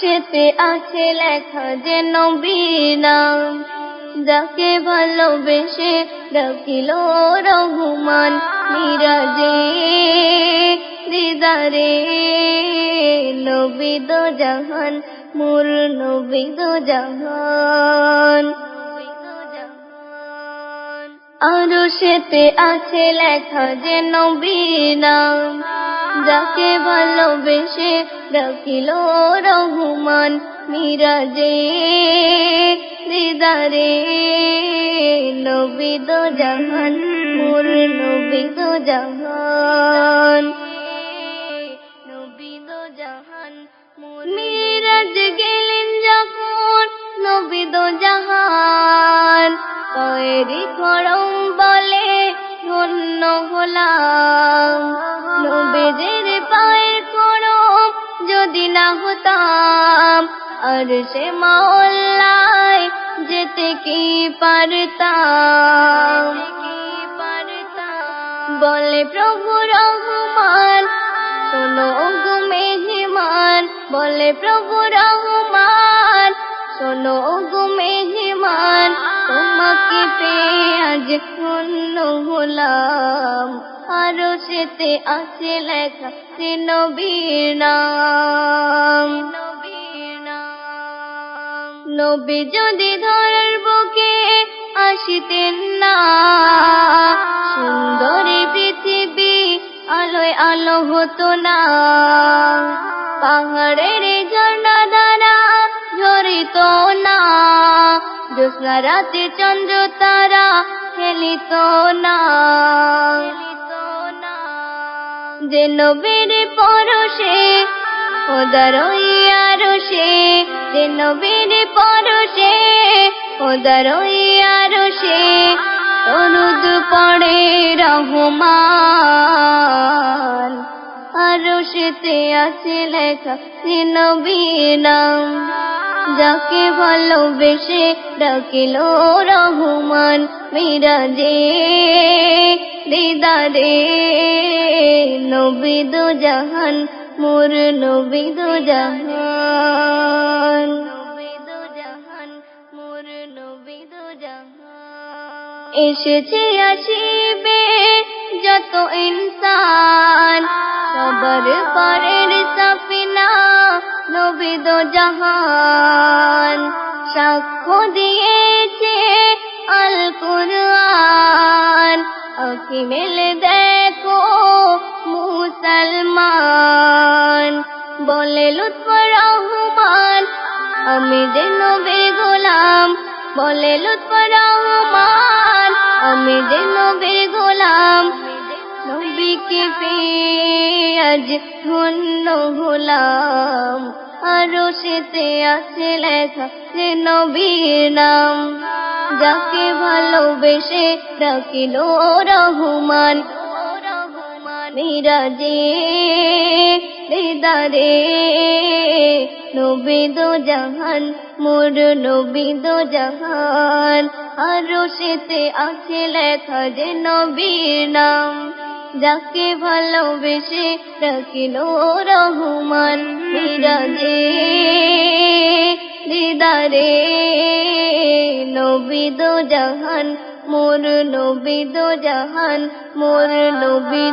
সেতে আছে লেখা যে নবীর নাম। যাকে ভালোবেসে ডাকিল রহুমান মিরাজে। দিদারে, নবী দো জাহান, মোর নবী দো জাহান। আরও সেতে আছে লেখা যে নবীর নাম যাকে ভালোবেসে ডাকিল রহুমান মিরাজে, দিদারে। নবী দো জাহান, মোর নবী দো জাহান। নবী দো জাহান মিরাজ গেলেন যখন, নবী দো জাহান। করম বলে ধন্য হলাম নবীদের পায়ের করম যদি না হতাম, আর সে মাওলায় যেতে কি পারতাম? বলে প্রভু রহমান, শোনো গো মেহমান, বলে প্রভু রহমান, শোনো গো মেহমান, তোমাকে পেয়ে আজ ধন্য হলাম। আরও সেতে আছে লেখা সে নবীর নাম। নবী যদি ধরার বুকে আসিতেন না, সুন্দরী পৃথিবী আলোয় আলো হতো না। পাহাড়ের ঝর্ণা দ্বারা ঝরিত না জ্যোৎস্না রাতে চন্দ্র তারা খেলিত না। যে নবীর পরশে ওদার আরশে, যে নবীর পরশে ওদার আরশে তরুদ পড়ে রহমান। আরশেতে আছে লেখা যে নবীর নাম, যাকে ভালোবেসে ডাকিল রহমান মিরাজে। দিদারে, নবী দো জাহান, মোর নবী দো জাহান। এসেছে, আসিবে যত ইনসান, সবার পরের সাফিনা নবী দো জাহান। সাক্ষ্য দিয়েছে আল কুরআন আখি মেলে দেখো মুসলমান। বলে লুৎফ রহমান, আমি যে নবীর গোলাম। বলে লুৎফ রহমান, আমি যে নবীর গোলাম। নবীকে পেয়ে আজ ধন্য হলাম আরও সেতে আছে লেখা যে নবীর নাম। যাকে ভালোবেসে ডাকিল রহমান। মিরাজে, দিদারে, নবী দো জাহান, মোর নবী দো জাহান। আরও সেতে আছে লেখা যে নবীর নাম, যাকে ভালোবেসে ডাকিল রহমান। মিরাজে দিদারে নবী দো জাহান মোর নবী দো জাহান মোর নবী